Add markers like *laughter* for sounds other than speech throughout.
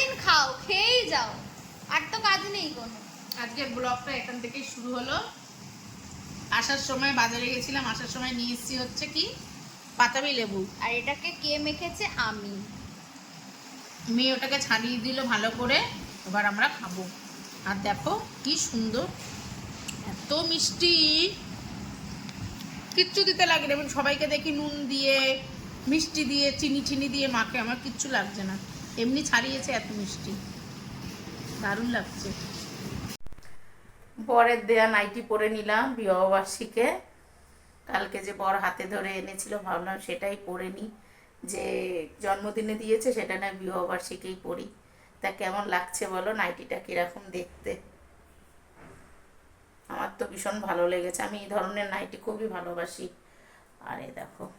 সারাদিন খাও খেয়েই যাও। আর তো কাজ নেই কোনো। আজকের ব্লগটা এখান থেকেই শুরু হলো। আসার সময় বাজারে গেছিলাম আসার সময় নিয়ে এসেছি হচ্ছে কি? পাতাবি লেবু। আর এটাকে কে মেখেছে? আমি। মেয়ে ওটাকে ছাড়িয়ে দিল ভালো করে এবার আমরা খাব। আর দেখো কি সুন্দর এত মিষ্টি। কিচ্ছু দিতে লাগে না এবার সবাইকে দেখি নুন দিয়ে মিষ্টি দিয়ে চিনি চিনি দিয়ে মাকে আমার কিচ্ছু লাগছে না। এমনি ছাড়িয়েছে এত মিষ্টি। দারুণ লাগছে। বরের দেয়া নাইটি পরে নিলাম বিবাহবার্ষিকে। কালকে যে বর হাতে ধরে এনেছিল, ভাবলাম সেটাই পরে নিই যে জন্মদিনে দিয়েছে, সেটা না বিবাহবার্ষিকেই পরি। তা কেমন লাগছে বলো? নাইটিটা কীরকম দেখতে? আমার তো ভীষণ ভালো লেগেছে। আমি এই ধরনের নাইটি খুবই ভালোবাসি। আরে দেখো।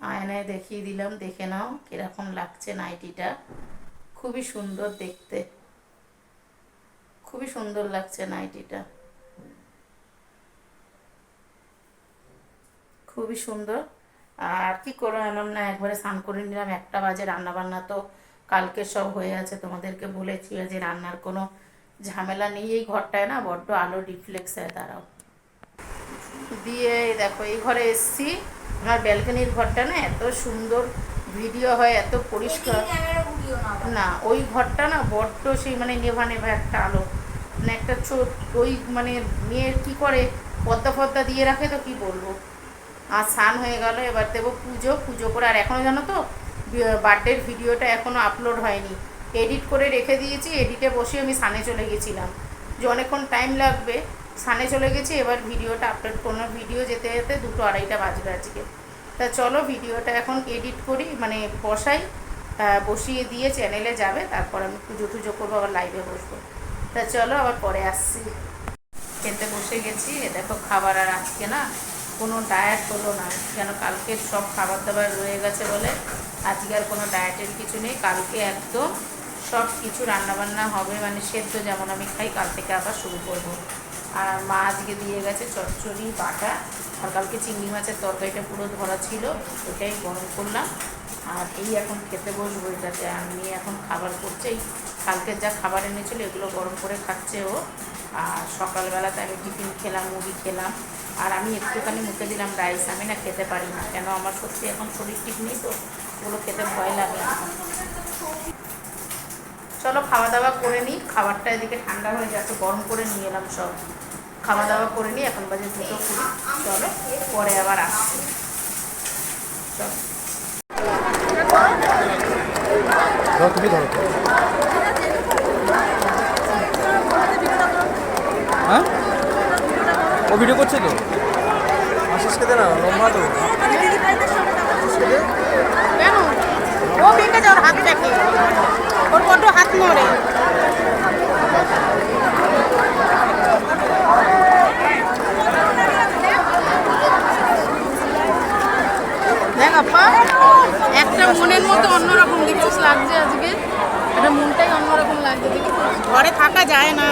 আয়নায় দেখিয়ে দিলাম, দেখে নাও কীরকম লাগছে নাইটিটা। খুবই সুন্দর দেখতে। খুবই সুন্দর লাগছে নাইটিটা। খুবই সুন্দর। আর কি করে এলাম না, একবারে স্নান করে নিলাম। একটা বাজে রান্না বান্না তো কালকে সব হয়ে আছে, তোমাদেরকে বলেছি যে রান্নার কোনো ঝামেলা নেই। এই ঘরটায় না বড্ড আলো রিফ্লেক্স হয় দাঁড়াও। দিয়ে দেখো, এই ঘরে এসছি। আমার ব্যালকনির ঘরটা না এত সুন্দর ভিডিও হয় এত পরিষ্কার। না ওই ঘরটা না বড্ড সেই মানে নেভা নেভা একটা আলো। মানে একটা ছোট ওই মানে মেয়ের কি করে পদ্মা ফদ্দা দিয়ে রাখে তো কি বলব? আর স্নান হয়ে গেল এবার দেবো পুজো পুজো করে আর এখনও জানো তো বার্থডের ভিডিওটা এখনও আপলোড হয়নি। এডিট করে রেখে দিয়েছি এডিটে বসে আমি সানে চলে গেছিলাম। যে অনেকক্ষণ টাইম লাগবে সানে চলে গেছি, এবার ভিডিওটা আপলোড কোনো ভিডিও যেতে যেতে দুটো আড়াইটা বাজবে আজকে। তা চলো ভিডিওটা এখন এডিট করি মানে বসাই বসিয়ে দিয়ে চ্যানেলে যাবে, তারপর আমি পুজো টুজো করব, আবার লাইভে বসবো। তা চলো আবার পরে আসছি। খেতে বসে গেছি দেখো খাবার আর আজকে না কোনো ডায়েট হলো না। কেন কালকের সব খাবার দাবার রয়ে গেছে বলে, আজকে আর কোনো ডায়েটের কিছু নেই। কালকে একদম সব কিছু রান্নাবান্না হবে মানে সেদ্ধ যেমন আমি খাই, কাল থেকে আবার শুরু করব। আর মা আজকে দিয়ে গেছে চচ্চড়ি বাটা আর কালকে চিংড়ি মাছের তরকারিটা পুরো ধরা ছিল, ওটাই গরম করলাম। আর এই এখন খেতে বসবো এটাতে, আর মেয়ে এখন খাবার করছে এই কালকে যা খাবার এনেছিল এগুলো গরম করে খাচ্ছে ও। আর সকালবেলাতে আমি টিফিন খেলাম, মুড়ি খেলাম। আর আমি একটুখানি মুখে দিলাম রাইস, আমি না খেতে পারি না। কেন? আমার সত্যি এখন শরীর ঠিক নেই তো, ওগুলো খেতে ভয় লাগে চলো খাওয়া দাওয়া করে নিই। খাবারটা এদিকে ঠান্ডা হয়ে যাচ্ছে গরম করে নিয়ে এলাম সব। খাওয়া দাওয়া করে নিই এখন বাজে দুটো কুড়ি। চলো পরে আবার আসছি। চলো। ধরো তুমি ধরো। হ্যাঁ? ও ভিডিও করছে তো? আশিস খেতে না লম্বা তো। কেন? ও ভেঙে যাওয়ার হাত দেখে। ওর বড্ড হাত নড়ে। একটা মনের মতো অন্যরকম দেখছিস লাগছে আজকে। একটা মনটাই অন্যরকম লাগছে ঘরে থাকা যায় না।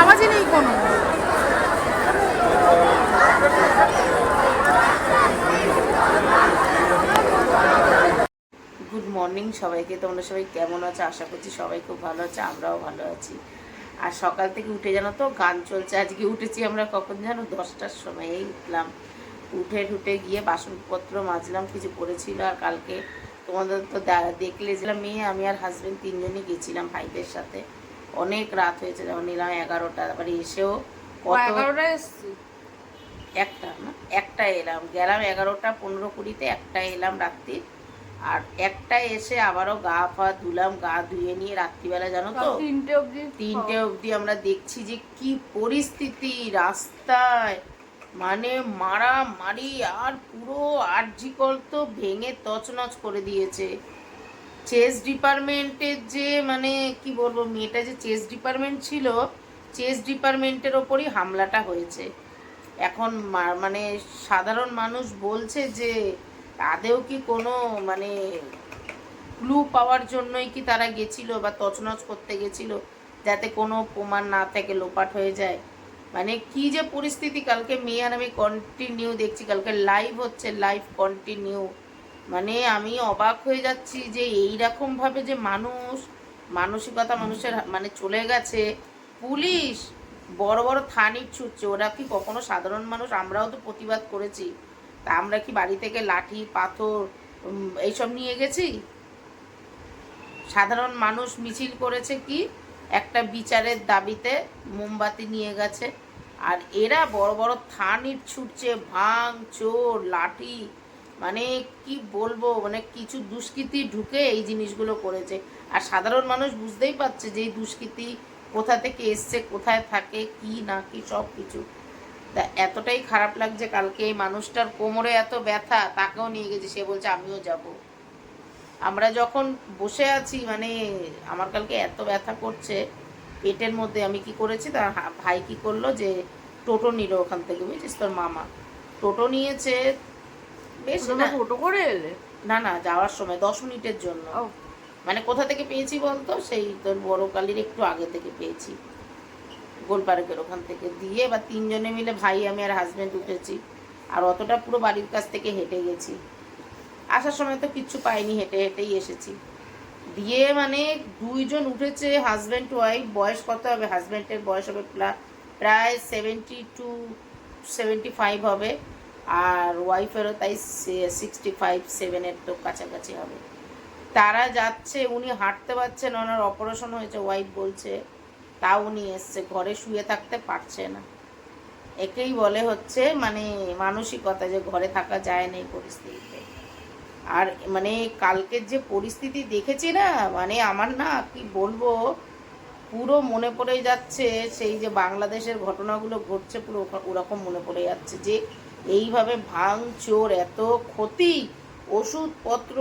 আওয়াজই নেই কোনো। গুড মর্নিং সবাইকে, তোমরা সবাই কেমন আছো? আশা করছি সবাই খুব ভালো আছে, আমরাও ভালো আছি। আর সকাল থেকে উঠে জানো তো, গান চলছে। আজকে উঠেছি আমরা কখন জানো? দশটার সময় এই উঠলাম। উঠে ঠুটে গিয়ে বাসনপত্র মাজলাম, কিছু পড়েছিল আর কালকে তোমাদের তো দেখলে যে মেয়ে, আমি আর হাজবেন্ড তিনজনই গেছিলাম ভাইদের সাথে। অনেক রাত হয়েছে যেমন নিলাম এগারোটা তারপরে এসেও কত এগারোটায় এসছি? একটা না? একটা এলাম। গেলাম এগারোটা পনেরো কুড়িতে একটা এলাম রাত্রি। আর একটা এসে আবারও গা ফা ধুলাম গা ধুয়ে নিয়ে রাত্রিবেলা জানো তো? তিনটে অবধি তিনটে অবধি আমরা দেখছি যে কি পরিস্থিতি রাস্তায়। মানে মারামারি আর পুরো আর্জিকল তো ভেঙে তছনছ করে দিয়েছে। চেস ডিপার্টমেন্টের যে মানে কি বলব মেয়েটা যে চেস ডিপার্টমেন্ট ছিল, চেস ডিপার্টমেন্টের ওপরই হামলাটা হয়েছে। এখন মানে সাধারণ মানুষ বলছে যে আদেও কি কোনো মানে ক্লু পাওয়ার জন্যই কি তারা গেছিল বা তছনছ করতে গেছিল, যাতে কোনো প্রমাণ না থাকে লোপাট হয়ে যায়? মানে কি যে পরিস্থিতি, কালকে মেয়ে আর আমি কন্টিনিউ দেখছি, কালকে লাইভ হচ্ছে লাইভ কন্টিনিউ মানে আমি অবাক হয়ে যাচ্ছি যে এই রকম ভাবে যে মানুষ, মানসিকতা মানুষের মানে চলে গেছে। পুলিশ! বড় বড় থানির ছুটছে। ওরা কি কখনো সাধারণ মানুষ? আমরাও তো প্রতিবাদ করেছি। তা আমরা কি বাড়ি থেকে লাঠি, পাথর এইসব নিয়ে গেছি? সাধারণ মানুষ মিছিল করেছে কি? একটা বিচারের দাবিতে মোমবাতি নিয়ে গেছে। আর এরা বড় বড় থানির ছুটছে ভাঙ চোর লাঠি মানে কি বলব মানে কিছু দুষ্কৃতি ঢুকে এই জিনিসগুলো করেছে। আর সাধারণ মানুষ বুঝতেই পারছে যে এই দুষ্কৃতি কোথা থেকে এসছে, কোথায় থাকে, কি না কি সব কিছু। তা এতটাই খারাপ লাগছে কালকে এই মানুষটার কোমরে এত ব্যথা, তাকেও নিয়ে গেছে, সে বলছে আমিও যাব। আমরা যখন বসে আছি মানে আমার কালকে এত ব্যথা করছে, পেটের মধ্যে আমি কি করেছি তার ভাই কি করল যে টোটো নিল ওখান থেকে, বুঝেছিস? তোর মামা। টোটো নিয়েছে বেশ না। টোটো করে এলে। না না যাওয়ার সময় দশ মিনিটের জন্য। মানে কোথা থেকে পেয়েছি বলতো? সেই তোর বড় কালির একটু আগে থেকে পেয়েছি। গোলপার্কের ওখান থেকে দিয়ে বা তিনজনে মিলে ভাই আমি আর হাজবেন্ড উঠেছি। আর অতটা পুরো বাড়ির কাছ থেকে হেঁটে গেছি। আসার সময় তো কিচ্ছু পাইনি হেঁটে হেঁটেই এসেছি। দিয়ে মানে দুইজন উঠেছে হাজব্যান্ড ওয়াইফ বয়স কত হবে? হাজব্যান্ডের বয়স হবে প্রায় সেভেন্টি টু সেভেন্টি ফাইভ হবে। আর ওয়াইফেরও তাই সিক্সটি ফাইভ সেভেনের তো কাছাকাছি হবে। তারা যাচ্ছে, উনি হাঁটতে পারছেন ওনার অপারেশন হয়েছে ওয়াইফ বলছে তা উনি এসছে, ঘরে শুয়ে থাকতে পারছে না। একেই বলে হচ্ছে মানে মানসিকতা যে ঘরে থাকা যায় না এই পরিস্থিতিতে। আর মানে কালকের যে পরিস্থিতি দেখেছি না মানে আমার না, কি বলব, পুরো মনে পড়ে যাচ্ছে, সেই যে বাংলাদেশের ঘটনাগুলো ঘটছে, পুরো ওরকম- মনে পড়ে যাচ্ছে যে এইভাবে ভাঙ চোর এত ক্ষতি, ওষুধপত্র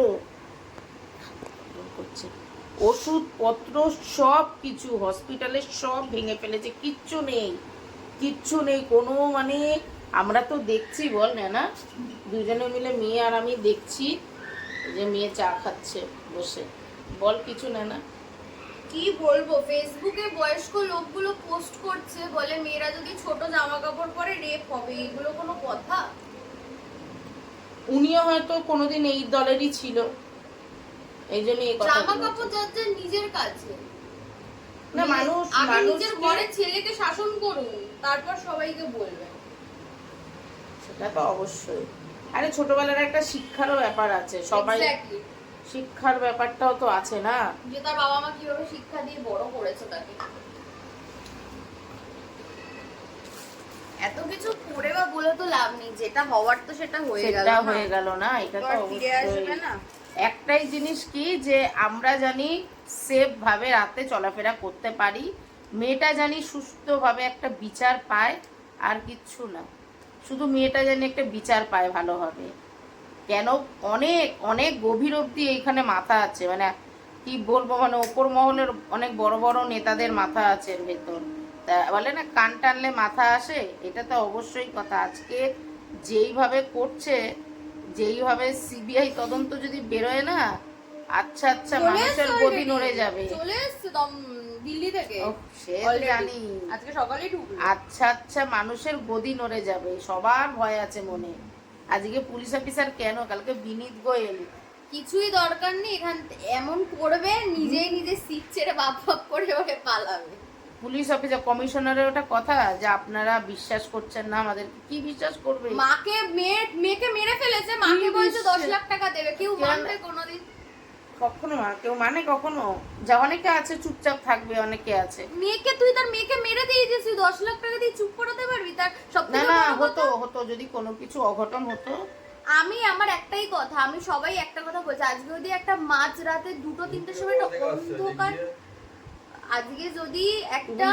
করছে। ওষুধপত্র সব কিছু হসপিটালে সব ভেঙে ফেলেছে, কিচ্ছু নেই কিচ্ছু নেই, কোনো মানে আমরা তো দেখছি, বল না দুজনে মিলে মেয়ে আর আমি দেখছি, যে মেয়ে চা খাচ্ছে বসে। বল কিছু না না কি বলব? ফেসবুকে বয়স্ক লোকগুলো পোস্ট করছে বলে মেয়েরা যদি ছোট জামা কাপড় পরে রেপ হবে এগুলো কোনো কথা? উনিও হয়তো কোনোদিন এই দলেরই ছিল। এই জন্য এই কথা জামা কাপড় যার যার নিজের কাছে। না মানুষ আগে নিজের ঘরে ছেলেকে শাসন করুন তারপর সবাইকে বলবেন সেটা তো অবশ্যই। আরে ছোটবেলার একটা শিক্ষারও ব্যাপার আছে। সবাই. শিক্ষার ব্যাপারটাও তো আছে না? যে তার বাবা মা কীভাবে শিক্ষা দিয়ে বড় করেছে তাকে? এত কিছু করে বা বলে তো লাভ নেই যেটা হওয়ার তো সেটা হয়ে গেল সেটা হয়ে গেল না এটা তো তো ফিরে আসবে অবশ্যই না। একটাই জিনিস কি যে আমরা জানি সেফ ভাবে রাতে চলাফেরা করতে পারি মেয়েটা জানি সুস্থভাবে একটা বিচার পায় আর কিচ্ছু না। শুধু মেয়েটা জানি একটা বিচার পায় ভালোভাবে। কেন? অনেক অনেক গভীর অবধি এইখানে মাথা আছে। মানে কি বলব? মানে ওপর মহলের অনেক বড় বড় নেতাদের মাথা আছে এর ভেতর। তা বলে না কান টানলে মাথা আসে? এটা তো অবশ্যই কথা। আজকে যেইভাবে করছে যেইভাবে সিবিআই তদন্ত যদি বেরোয় না আচ্ছা আচ্ছা মানুষের গদি নড়ে যাবে। চলে এসছে দিল্লি থেকে। সে জানি। আজকে সকালেই ঢুকলো। আচ্ছা আচ্ছা মানুষের গদি নড়ে যাবে। সবার ভয় আছে মনে। আজকে পুলিশ অফিসার কেন? কালকে বিনীত গোয়েল। কিছুই দরকার নেই এখান এমন করবে নিজেই নিজে সিট ছেড়ে বাপ বাপ করে ওকে পালাবে। পুলিশ অফিসার কমিশনারের ওটা কথা যে আপনারা বিশ্বাস করছেন না আমাদের কি বিশ্বাস করবে? মাকে মেয়ে মেয়েকে মেরে ফেলেছে মাকে বলছে দশ? লাখ টাকা দেবে কেউ মানবে কোনোদিন? কখনো কেউ মানে কখনো। যা অনেকে আছে চুপচাপ থাকবে অনেকে আছে। মেয়েকে তুই তার মেয়েকে মেরে দিয়েছিস তুই দশ লাখ টাকা দিয়ে চুপ করাতে পারবি? তার সব না না হতো হতো যদি কোনো কিছু অঘটন হতো। আমি আমার একটাই কথা আমি সবাই একটা কথা বলছি। আজকে যদি একটা মাঝ রাতে দুটো তিনটের সময় একটা অন্ধকার আজকে যদি একটা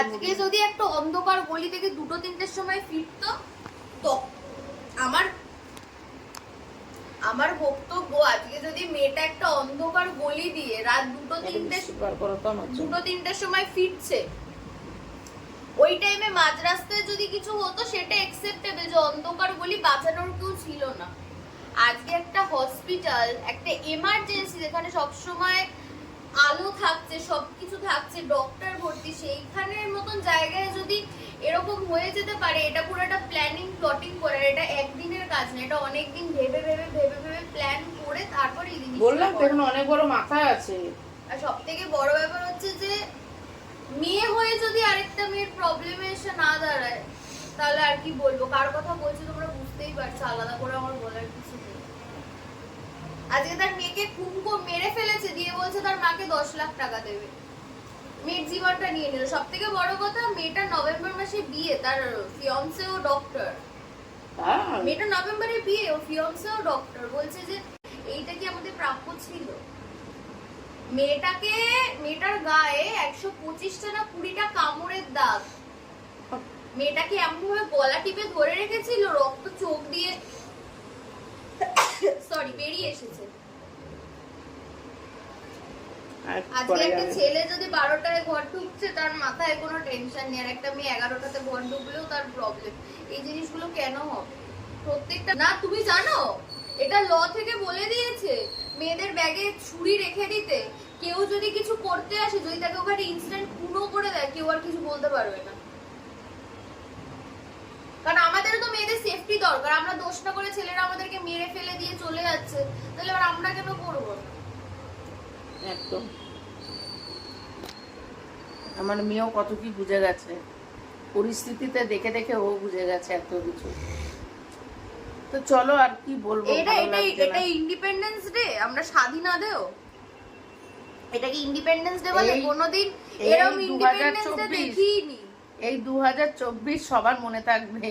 আজকে যদি একটা অন্ধকার গলি থেকে দুটো তিনটের সময় ফিরতো তো আমার আমার বক্তব্য আজকে যদি মেয়েটা একটা অন্ধকার গলি দিয়ে রাত দুটো তিনটে। দুটো তিনটের সময় ফিরছে ওই টাইমে মাঝ রাস্তায় যদি কিছু হতো সেটা একসেপ্টেবল যে অন্ধকার গলি বাঁচানোর কেউ ছিল না আজকে একটা হসপিটাল একটা এমার্জেন্সি যেখানে সবসময় আলো থাকছে সবকিছু থাকছে ডক্টর ভর্তি সেইখানের মতন জায়গায় যদি এরকম হয়ে যেতে পারে এটা পুরো একটা প্ল্যানিং প্লটিং করে এটা একদিনের কাজ না এটা অনেকদিন ভেবে ভেবে ভেবে ভেবে প্ল্যান করে তারপর এই জিনিসটা বললাম। এখানে অনেক বড় মাথা আছে। আর সব থেকে বড় ব্যাপার হচ্ছে যে মেয়ে হয়ে যদি আরেকটা মেয়ের প্রবলেমে এসে না দাঁড়ায় তাহলে আর কি বলব? কার কথা বলছি তোমরা বুঝতেই পারছ আলাদা করে আমার বলার কিছু আজকে তার মেয়েকে খুন মেরে ফেলেছে দিয়ে বলছে তার মাকে দশ লাখ টাকা দেবে। মেয়ের জীবনটা নিয়ে নিল। সব থেকে বড় কথা মেয়েটা নভেম্বর মাসে বিয়ে তার ফিয়ন্সে ও ডক্টর হ্যাঁ। মেয়েটা নভেম্বরে বিয়ে ও ফিয়ন্সে ও ডক্টর বলছে যে এইটা কি আমাদের প্রাপ্য ছিল? মেয়েটাকে মেয়েটার গায়ে একশো পঁচিশটা না কুড়িটা কামড়ের দাগ। মেয়েটাকে এমন ভাবে গলা টিপে ধরে রেখেছিল রক্ত চোখ দিয়ে। *coughs* সরি বেরিয়ে এসেছে আর কি আজকে একটা ছেলে যদি বারোটায় ঘর ঢুকছে তার মাথায় কোনো টেনশন নেই। আর একটা মেয়ে এগারোটাতে ঘর ঢুকলেও তার প্রবলেম এই জিনিসগুলো কেন হবে? প্রত্যেকটা না তুমি জানো এটা ল থেকে বলে দিয়েছে মেয়েদের ব্যাগে ছুরি রেখে দিতে। কেউ যদি কিছু করতে আসে যদি তাকে ওখানে ইনস্ট্যান্ট খুনও করে দেয় কেউ আর কিছু বলতে পারবে না। কারণ আমাদেরও তো মেয়েদের সেফটি দরকার। আমরা দোষ না করে ছেলেরা আমাদেরকে মেরে ফেলে দিয়ে চলে যাচ্ছে। তাহলে এবার আমরা কেন করব? না একদম। আমার মেয়েও কত কি বুঝে গেছে। পরিস্থিতিতে দেখে দেখে ও বুঝে গেছে এত কিছু। তো চলো আর কি বলব এটা এটাই এটা ইন্ডিপেন্ডেন্স ডে আমরা স্বাধীন দেও এটা কি ইন্ডিপেন্ডেন্স ডে বলে? কোনোদিন এরকম ইন্ডিপেন্ডেন্স ডে 2024 দেখিনি। এই দু হাজার চব্বিশ সবার মনে থাকবে।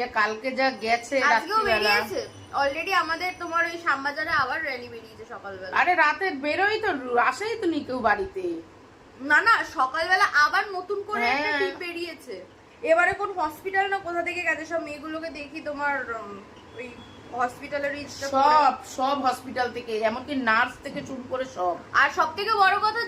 যে কালকে যা গেছে আজকেও বেরিয়েছে। অলরেডি আমাদের তোমার ওই শ্যামবাজারে আবার র্যালি বেরিয়েছে সকালবেলা। আরে রাতে বেরোই তো আসেই তো নি কেউ বাড়িতে। না না সকালবেলা আবার নতুন করে একটা হ্যাঁ। টিম বেরিয়েছে। এবারে কোন হসপিটাল না কোথা থেকে গেছে সব মেয়েগুলোকে দেখি তোমার ওই হসপিটালের সব সব হসপিটাল থেকে এমনকি নার্স থেকে চুপ করে সব। আর সব থেকে বড় কথা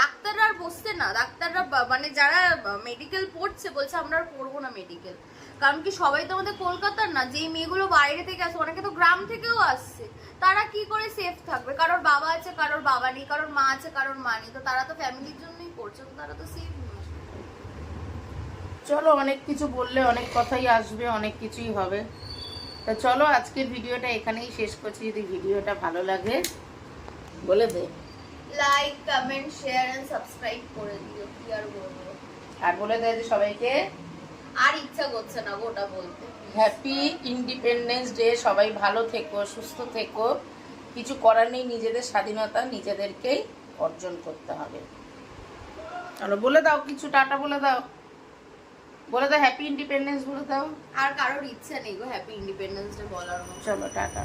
ডাক্তাররা আর বসছে না ডাক্তাররা মানে যারা মেডিকেল পড়ছে বলছে আমরা আর পড়ব না মেডিকেল কারণ কি সবাই তো আমাদের কলকাতার না, যেই মেয়েগুলো বাইরে থেকে আসে, অনেকে তো গ্রাম থেকেও আসছে, তারা কি করে সেফ থাকবে? কারোর বাবা আছে, কারোর বাবা নেই, কারোর মা আছে, কারোর মা নেই, তো তারা তো ফ্যামিলির জন্যই করছে তো তারা তো সেফ চলো, অনেক কিছু বললে, অনেক কথাই আসবে, অনেক কিছুই হবে। তা চলো, আজকের ভিডিওটা এখানেই শেষ করছি। যদি ভিডিওটা ভালো লাগে, বলে দে। Like comment share and subscribe করে দিও কি আর বলব? আর বলে দেয় যে সবাইকে আর ইচ্ছা করছে না গোটা বলতে। হ্যাপি ইন্ডিপেন্ডেন্স ডে সবাই ভালো থেকো সুস্থ থেকো। কিছু করার নেই নিজেদের স্বাধীনতা নিজেদেরকেই অর্জন করতে হবে। চলো বলে দাও কিছু টাটা বলে দাও। বলে দাও হ্যাপি ইন্ডিপেন্ডেন্স বলে দাও। আর কারোর ইচ্ছা নেই গো হ্যাপি ইন্ডিপেন্ডেন্স ডে বলার মতো। চলো টাটা।